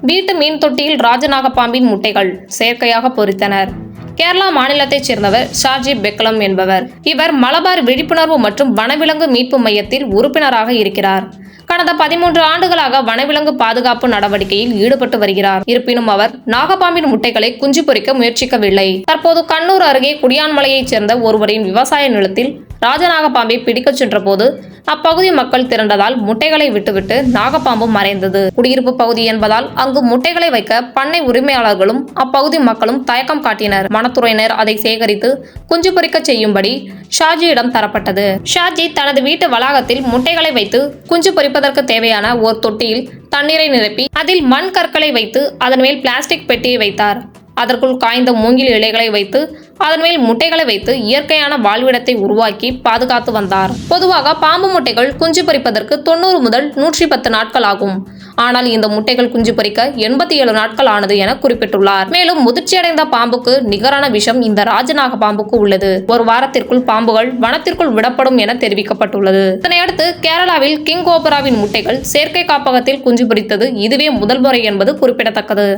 வீட்டு மீன் தொட்டியில் ராஜநாக பாம்பின் முட்டைகள் செயற்கையாக பொறித்தனர் கேரளா மாநிலத்தைச் சேர்ந்தவர் ஷாஜி பெக்லம் என்பவர். இவர் மலபார் விழிப்புணர்வு மற்றும் வனவிலங்கு மீட்பு மையத்தில் உறுப்பினராக இருக்கிறார். கடந்த பதிமூன்று ஆண்டுகளாக வனவிலங்கு பாதுகாப்பு நடவடிக்கையில் ஈடுபட்டு வருகிறார். இருப்பினும் அவர் நாகப்பாம்பின் முட்டைகளை குஞ்சு பொறிக்க முயற்சிக்கவில்லை. தற்போது கண்ணூர் அருகே குடியான்மலையைச் சேர்ந்த ஒருவரின் விவசாய நிலத்தில் ராஜநாகப்பாம்பை பிடிக்கச் சென்றபோது அப்பகுதி மக்கள் திரண்டதால் முட்டைகளை விட்டுவிட்டு நாகப்பாம்பு மறைந்தது. குடியிருப்பு பகுதி என்பதால் அங்கு முட்டைகளை வைக்க பண்ணை உரிமையாளர்களும் அப்பகுதி மக்களும் தயக்கம் காட்டினர். வனத்துறையினர் அதை சேகரித்து குஞ்சு பொறிக்க செய்யும்படி ஷாஜியிடம் தரப்பட்டது. ஷாஜி தனது வீட்டு வளாகத்தில் முட்டைகளை வைத்து குஞ்சு பொறிப்பதற்கு தேவையான ஓர் தொட்டியில் தண்ணீரை நிரப்பி அதில் மண் கற்களை வைத்து அதன் மேல் பிளாஸ்டிக் பெட்டியை வைத்தார். அதற்குள் காய்ந்த மூங்கில் இலைகளை வைத்து அதன் மேல் முட்டைகளை வைத்து இயற்கையான வாழ்விடத்தை உருவாக்கி பாதுகாத்து வந்தார். பொதுவாக பாம்பு முட்டைகள் குஞ்சு பறிப்பதற்கு தொண்ணூறு முதல் நூற்றி பத்து நாட்கள் ஆகும். ஆனால் இந்த முட்டைகள் குஞ்சு பறிக்க எண்பத்தி ஏழு நாட்கள் ஆனது என குறிப்பிட்டுள்ளார். மேலும் முதிர்ச்சியடைந்த பாம்புக்கு நிகரான விஷம் இந்த ராஜநாக பாம்புக்கு உள்ளது. ஒரு வாரத்திற்குள் பாம்புகள் வனத்திற்குள் விடப்படும் என தெரிவிக்கப்பட்டுள்ளது. இதனையடுத்து கேரளாவில் கிங் கோபராவின் முட்டைகள் செயற்கை காப்பகத்தில் குஞ்சு பொறித்தது இதுவே முதல் முறை என்பது குறிப்பிடத்தக்கது.